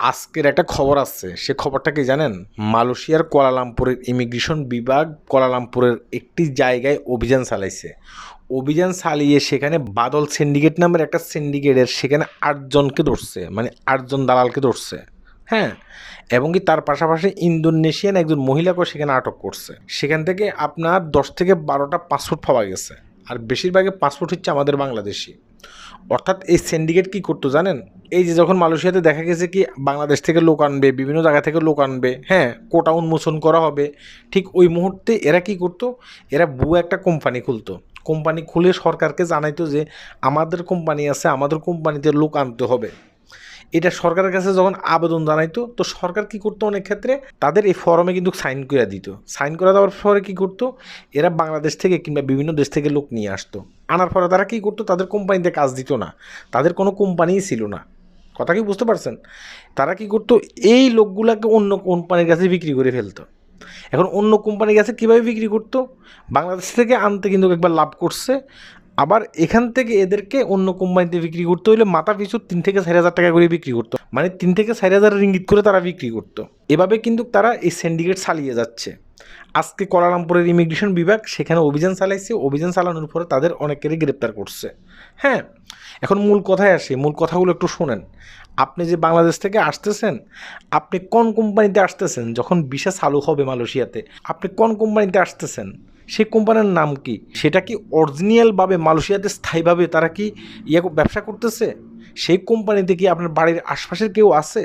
আজকের একটা খবর আছে। সে খবরটা কি জানেন? মালয়েশিয়ার কোয়ালালামপুরের ইমিগ্রেশন বিভাগ কোয়ালালামপুরের একটি জায়গায় অভিযান চালাইছে। অভিযান চালিয়ে সেখানে বাদল সিন্ডিকেট নামের একটা সিন্ডিকেটের সেখানে আটজনকে ধরছে মানে আটজন দালালকে ধরছে। হ্যাঁ? এবং কি তার পাশাপাশি ইন্দোনেশিয়ান একজন মহিলাকেও সেখানে আটক করছে। সেখান থেকে আপনার দশ থেকে বারোটা পাসপোর্ট পাওয়া গেছে। আর বেশিরভাগই পাসপোর্ট হচ্ছে আমাদের বাংলাদেশি। অর্থাৎ এই সিন্ডিকেট কী করতো জানেন? এই যে যখন মালয়েশিয়াতে দেখা গেছে কি, বাংলাদেশ থেকে লোক আনবে, বিভিন্ন জায়গা থেকে লোক আনবে হ্যাঁ কোটা উন্মোচন করা হবে, ঠিক ওই মুহূর্তে এরা কি করতো? এরা বুয়া একটা কোম্পানি খুলতো। কোম্পানি খুলে সরকারকে জানাইতো যে, আমাদের কোম্পানি আছে, আমাদের কোম্পানিতে লোক আনতে হবে। এটা সরকারের কাছে যখন আবেদন জানাইতো, তো সরকার কি করতো অনেক ক্ষেত্রে? তাদের এই ফর্মে কিন্তু সাইন করে দিত। সাইন করে দেওয়ার পরে কি করতো? এরা বাংলাদেশ থেকে কিংবা বিভিন্ন দেশ থেকে লোক নিয়ে আসতো। আনার পরে তারা কী করতো? তাদের কোম্পানিতে কাজ দিত না। তাদের কোনো কোম্পানিই ছিল না। কথা কি বুঝতে পারছেন? তারা কি করতো? এই লোকগুলাকে অন্য কোম্পানির কাছে বিক্রি করে ফেলতো। এখন অন্য কোম্পানির কাছে কীভাবে বিক্রি করতো? বাংলাদেশ থেকে আনতে কিন্তু একবার লাভ করছে। আবার এখান থেকে এদেরকে অন্য কোম্পানিতে বিক্রি করতে হলে মাথা পিছু তিন থেকে চার হাজার টাকা করে বিক্রি করতো। মানে তিন থেকে চার হাজার রিঙ্গিত করে তারা বিক্রি করতো। এভাবে কিন্তু তারা এই সিন্ডিকেট চালিয়ে যাচ্ছে। আজকে কলারামপুরের ইমিগ্রেশন বিভাগ সেখানে অভিযান চালাইছে, অভিযান চালানোর পরে তাদের অনেকেরই গ্রেপ্তার করছে। হ্যাঁ এখন মূল কথায় আসে, মূল কথাগুলো একটু শোনেন। আপনি যে বাংলাদেশ থেকে আসতেছেন, আপনি কোন কোম্পানিতে আসতেছেন, যখন ভিসা চালু হবে মালয়েশিয়াতে, আপনি কোন কোম্পানিতে আসতেছেন, সেই কোম্পানির নাম কি? সেটা কি অরিজিনালভাবে মালয়েশিয়াতে স্থায়ীভাবে তারা কি ইয়ে ব্যবসা করতেছে? সেই কোম্পানিতে কি আপনার বাড়ির আশপাশের কেউ আছে?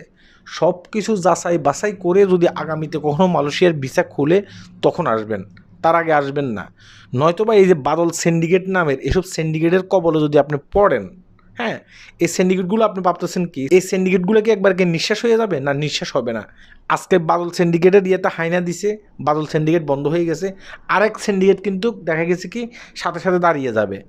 সব কিছু যাচাই বাছাই করে যদি আগামীতে কখনও মালয়েশিয়ার ভিসা খুলে তখন আসবেন। তার আগে আসবেন না। নয়তোবা এই যে বাদল সিন্ডিকেট নামের এসব সিন্ডিকেটের কবলে যদি আপনি পড়েন হ্যাঁ এই সিন্ডিকেটগুলো আপনি ভাবতেছেন কি? এই সিন্ডিকেটগুলো কি একবার কি নিঃশ্বাস হয়ে যাবে? না, নিঃশ্বাস হবে না। আজকে বাদল সিন্ডিকেটের ইয়েটা হাইনা দিছে, বাদল সিন্ডিকেট বন্ধ হয়ে গেছে। আরেক সিন্ডিকেট কিন্তু দেখা গেছে কি? সাথে সাথে দাঁড়িয়ে যাবে।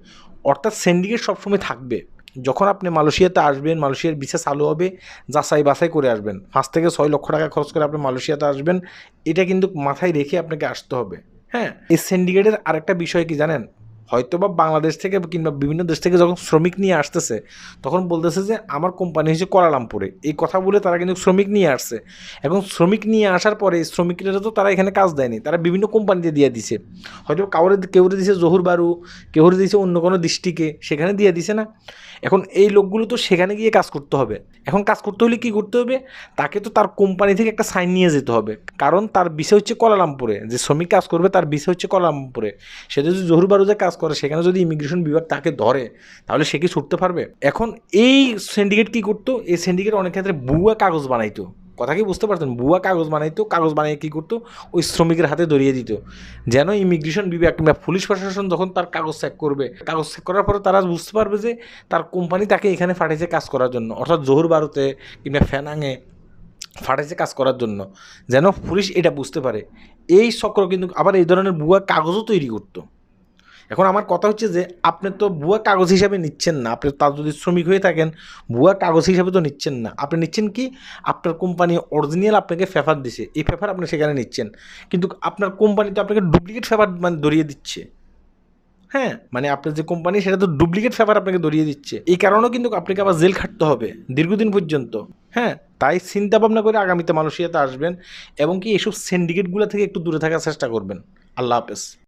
অর্থাৎ সিন্ডিকেট সবসময় থাকবে। যখন আপনি মালয়েশিয়াতে আসবেন, মালয়েশিয়ার বিশেষ চালু হবে, যাচাই বাছাই করে আসবেন। পাঁচ থেকে ছয় লক্ষ টাকা খরচ করে আপনি মালয়েশিয়াতে আসবেন। এটা কিন্তু মাথায় রেখে আপনাকে আসতে হবে। হ্যাঁ? এই সিন্ডিকেটের আরেকটা বিষয় কি জানেন? হয়তো বা বাংলাদেশ থেকে কিংবা বিভিন্ন দেশ থেকে যখন শ্রমিক নিয়ে আসতেছে, তখন বলতেছে যে, আমার কোম্পানি হচ্ছে কোয়ালালামপুরে। এই কথা বলে তারা কিন্তু শ্রমিক নিয়ে আসছে। এবং শ্রমিক নিয়ে আসার পরে শ্রমিকরা তো তারা এখানে কাজ দেয়নি, তারা বিভিন্ন কোম্পানিতে দিয়ে দিছে। হয়তো কাউরে কেউরে দিছে জহুর বারু, কেউরে দিছে অন্য কোনো দৃষ্টিকে সেখানে দিয়ে দিছে না। এখন এই লোকগুলো তো সেখানে গিয়ে কাজ করতে হবে। এখন কাজ করতে হলে কি করতে হবে? তাকে তো তার কোম্পানি থেকে একটা সাইন নিয়ে যেতে হবে। কারণ তার বিষয় হচ্ছে কলালামপুরে যে শ্রমিক কাজ করবে তার বিষয় হচ্ছে কলালামপুরে সে যদি জহুর বারুজে কাজ করে, সেখানে যদি ইমিগ্রেশন বিভাগ তাকে ধরে, তাহলে সে কি ছুটতে পারবে? এখন এই সিন্ডিকেট কি করতো? এই সিন্ডিকেট অনেক ক্ষেত্রে বুয়া কাগজ বানাইতো। কথা কি বুঝতে পারতেন বুয়া কাগজ বানাইতো, কাগজ বানিয়ে কী করতো? ওই শ্রমিকের হাতে ধরিয়ে দিত। যেন ইমিগ্রেশন বিভাগ কিংবা পুলিশ প্রশাসন যখন তার কাগজ চেক করবে, কাগজ চেক করার পরে তারা বুঝতে পারবে যে তার কোম্পানি তাকে এখানে পাঠিয়েছে কাজ করার জন্য। অর্থাৎ জহুর বারুতে কিংবা ফ্যানাঙে ফাটাইছে কাজ করার জন্য। যেন পুলিশ এটা বুঝতে পারে। এই চক্র কিন্তু আবার এই ধরনের বুয়া কাগজও তৈরি করতো। এখন আমার কথা হচ্ছে যে, আপনি তো ভুয়া কাগজ হিসাবে নিচ্ছেন না। আপনি তার যদি শ্রমিক হয়ে থাকেন, ভুয়া কাগজ হিসাবে তো নিচ্ছেন না। আপনি নিচ্ছেন কি, আপনার কোম্পানি অরিজিনাল আপনাকে ফেফার দিছে। এই ফেফার আপনি সেখানে নিচ্ছেন। কিন্তু আপনার কোম্পানি তো আপনাকে ডুপ্লিকেট ফেফার মানে ধরিয়ে দিচ্ছে। হ্যাঁ মানে আপনার যে কোম্পানি, সেটা তো ডুপ্লিকেট ফেফার আপনাকে ধরিয়ে দিচ্ছে। এই কারণেও কিন্তু আপনাকে আবার জেল খাটতে হবে দীর্ঘদিন পর্যন্ত। হ্যাঁ তাই চিন্তা ভাবনা করে আগামীতে মালয়েশিয়াতে আসবেন এবং কি এসব সিন্ডিকেটগুলো থেকে একটু দূরে থাকার চেষ্টা করবেন। আল্লাহ হাফেজ।